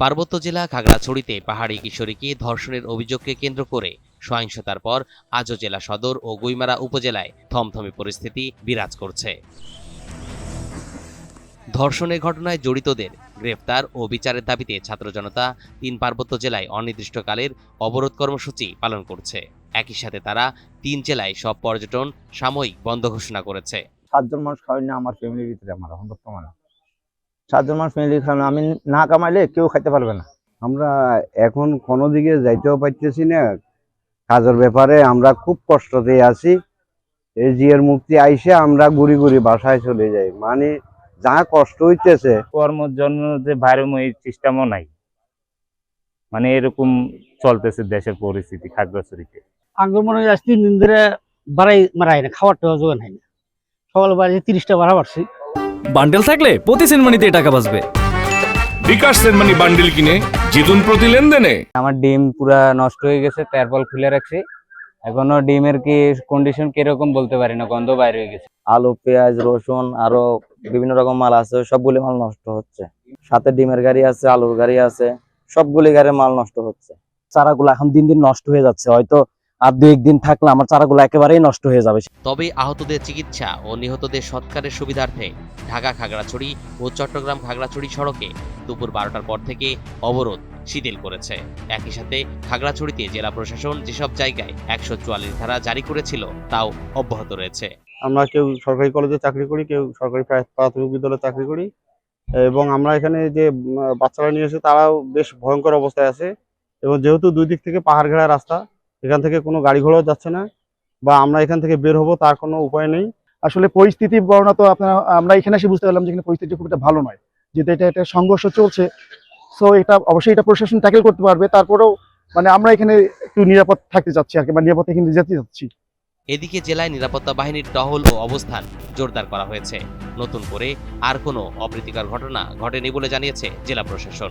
পার্বত্য জেলা খাগড়াছড়িতে পাহাড়ি কিশোরীকে ধর্ষণের অভিযোগকে কেন্দ্র করে সহিংসতার পর আজও জেলা সদর ও গুইমারা উপজেলায় থমথমে পরিস্থিতি বিরাজ করছে। ধর্ষণের ঘটনায় জড়িতদের গ্রেফতার ও বিচারের দাবিতে ছাত্র জনতা তিন পার্বত্য জেলায় অনির্দিষ্টকালের অবরোধ কর্মসূচি পালন করছে। একই সাথে তারা তিন জেলায় সব পর্যটন সাময়িক বন্ধ ঘোষণা করেছে। সাতজন মানুষ খাওয়াই না আমার ফ্যামিলির ভিতরে আমার এখন বর্তমানে। সাতজন মানুষ ফ্যামিলি খাওয়ানো আমি না কামাইলে কেউ খাইতে পারবে না। আমরা এখন কোনো দিকে যাইতেও পারতেছি না। কাজের ব্যাপারে আমরা খুব কষ্টতে আছি। এই জিয়ের মুক্তি আইসে আমরা ঘুরি ঘুরি বাসায় চলে যাই। মানে যা কষ্ট হইতেছে। কর্মের জন্য যে বাইরেময় সিস্টেমও নাই। মানে এরকম চলতেছে দেশের পরিস্থিতি খাগড়াছড়িতে। আঙ্গুর মনে হয় আজ তিন দিন ধরে বাড়াই মারাই না খাওয়ার টাকা জোগান হয় না। সকাল বাজে তিরিশটা ভাড়া বাড়ছি বান্ডেল থাকলে প্রতি সেনমানিতে টাকা বাঁচবে। বিকাশ সেনমানি বান্ডিল কিনে জিতুন প্রতি লেনদেনে। আমার ডিম পুরা নষ্ট হয়ে গেছে তারপল খুলে রাখছি। এখনও ডিমের কি কন্ডিশন কীরকম বলতে পারি না গন্ধ বাইরে হয়ে গেছে। আলু পেঁয়াজ রসুন আরও বিভিন্ন রকম মাল আছে সবগুলি মাল নষ্ট হচ্ছে। সাথে ডিমের গাড়ি আছে আলুর গাড়ি আছে সবগুলি গাড়ির মাল নষ্ট হচ্ছে। চারাগুলো এখন দিন দিন নষ্ট হয়ে যাচ্ছে হয়তো আর দু একদিন থাকলে আমার চারাগুলো একেবারেই নষ্ট হয়ে যাবে। তবে আহতদের চিকিৎসা ও নিহতদের সৎকারের সুবিধার্থে ঢাকা খাগড়াছড়ি ও চট্টগ্রাম খাগড়াছড়ি সড়কে দুপুর বারোটার পর থেকে অবরোধ শিথিল করেছে। একই সাথে খাগড়াছড়িতে জেলা প্রশাসন যেসব জায়গায় একশো চুয়াল্লিশ ধারা জারি করেছিল তাও অব্যাহত রয়েছে। আমরা কেউ সরকারি কলেজে চাকরি করি কেউ সরকারি প্রাথমিক বিদ্যালয়ে চাকরি করি এবং আমরা এখানে যে বাচ্চারা নিয়ে এসে তারাও বেশ ভয়ঙ্কর অবস্থায় আছে এবং যেহেতু দুই দিক থেকে পাহাড় ঘেরা রাস্তা এখান থেকে কোনো গাড়ি ঘোড়াও যাচ্ছে না বা আমরা এখান থেকে বের হব, তার কোনো উপায় নেই। আসলে পরিস্থিতি বর্ণনা তো আপনারা, আমরা এখানে এসে বুঝতে পারলাম যে এখানে পরিস্থিতি খুব একটা ভালো নয়। যেহেতু এটা একটা সংঘর্ষ চলছে সো এটা অবশ্যই এটা প্রশাসন ট্যাকেল করতে পারবে। তারপরেও মানে আমরা এখানে একটু নিরাপদ থাকতে চাচ্ছি আর কি, বা নিরাপদ এখানে যেতে চাচ্ছি। এদিকে জেলায় নিরাপত্তা বাহিনীর টহল ও অবস্থান জোরদার করা হয়েছে। নতুন করে আর কোনো অপ্রীতিকর ঘটনা ঘটেনি বলে জানিয়েছে জেলা প্রশাসন।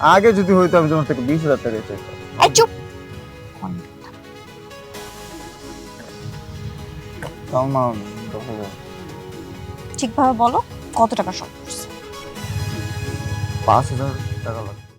আগে যদি হইতো আমি তোমার থেকে বিশ হাজার টাকা চাইতাম। চুপ। তাও না দশ হাজার। ঠিকভাবে বলো কত টাকা শর্ট পাঁচ হাজার টাকা লাগবে।